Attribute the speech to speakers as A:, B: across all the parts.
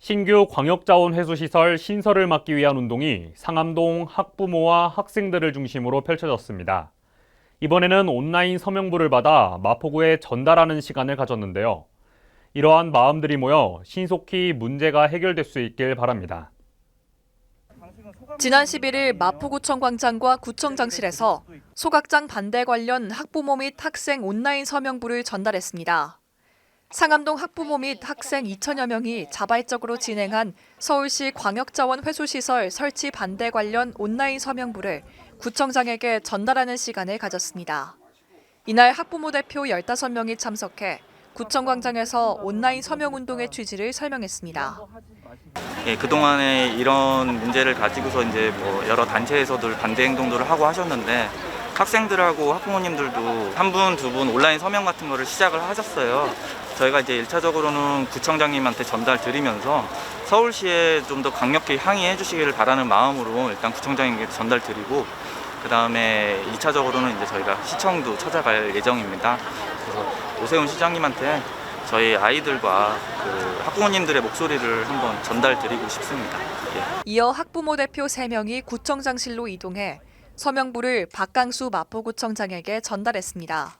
A: 신규 광역자원 회수시설 신설을 막기 위한 운동이 상암동 학부모와 학생들을 중심으로 펼쳐졌습니다. 이번에는 온라인 서명부를 받아 마포구에 전달하는 시간을 가졌는데요. 이러한 마음들이 모여 신속히 문제가 해결될 수 있길 바랍니다.
B: 지난 11일 마포구청 광장과 구청장실에서 소각장 반대 관련 학부모 및 학생 온라인 서명부를 전달했습니다. 상암동 학부모 및 학생 2천여 명이 자발적으로 진행한 서울시 광역자원 회수시설 설치 반대 관련 온라인 서명부를 구청장에게 전달하는 시간을 가졌습니다. 이날 학부모 대표 15명이 참석해 구청 광장에서 온라인 서명 운동의 취지를 설명했습니다.
C: 예, 그동안에 이런 문제를 가지고서 이제 뭐 여러 단체에서들 반대 행동들을 하고 하셨는데 학생들하고 학부모님들도 한 분, 두 분 온라인 서명 같은 거를 시작을 하셨어요. 저희가 이제 1차적으로는 구청장님한테 전달 드리면서 서울시에 좀 더 강력히 항의해 주시기를 바라는 마음으로 일단 구청장님께 전달 드리고 그 다음에 2차적으로는 이제 저희가 시청도 찾아갈 예정입니다. 그래서 오세훈 시장님한테 저희 아이들과 그 학부모님들의 목소리를 한번 전달 드리고 싶습니다. 예.
B: 이어 학부모 대표 3명이 구청장실로 이동해 서명부를 박강수 마포구청장에게 전달했습니다.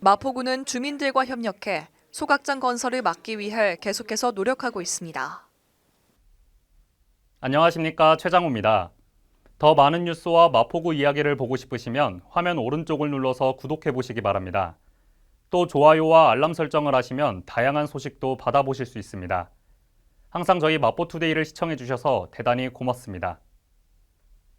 B: 마포구는 주민들과 협력해 소각장 건설을 막기 위해 계속해서 노력하고 있습니다.
A: 안녕하십니까 최장우입니다. 더 많은 뉴스와 마포구 이야기를 보고 싶으시면 화면 오른쪽을 눌러서 구독해 보시기 바랍니다. 또 좋아요와 알람 설정을 하시면 다양한 소식도 받아보실 수 있습니다. 항상 저희 마포투데이를 시청해 주셔서 대단히 고맙습니다.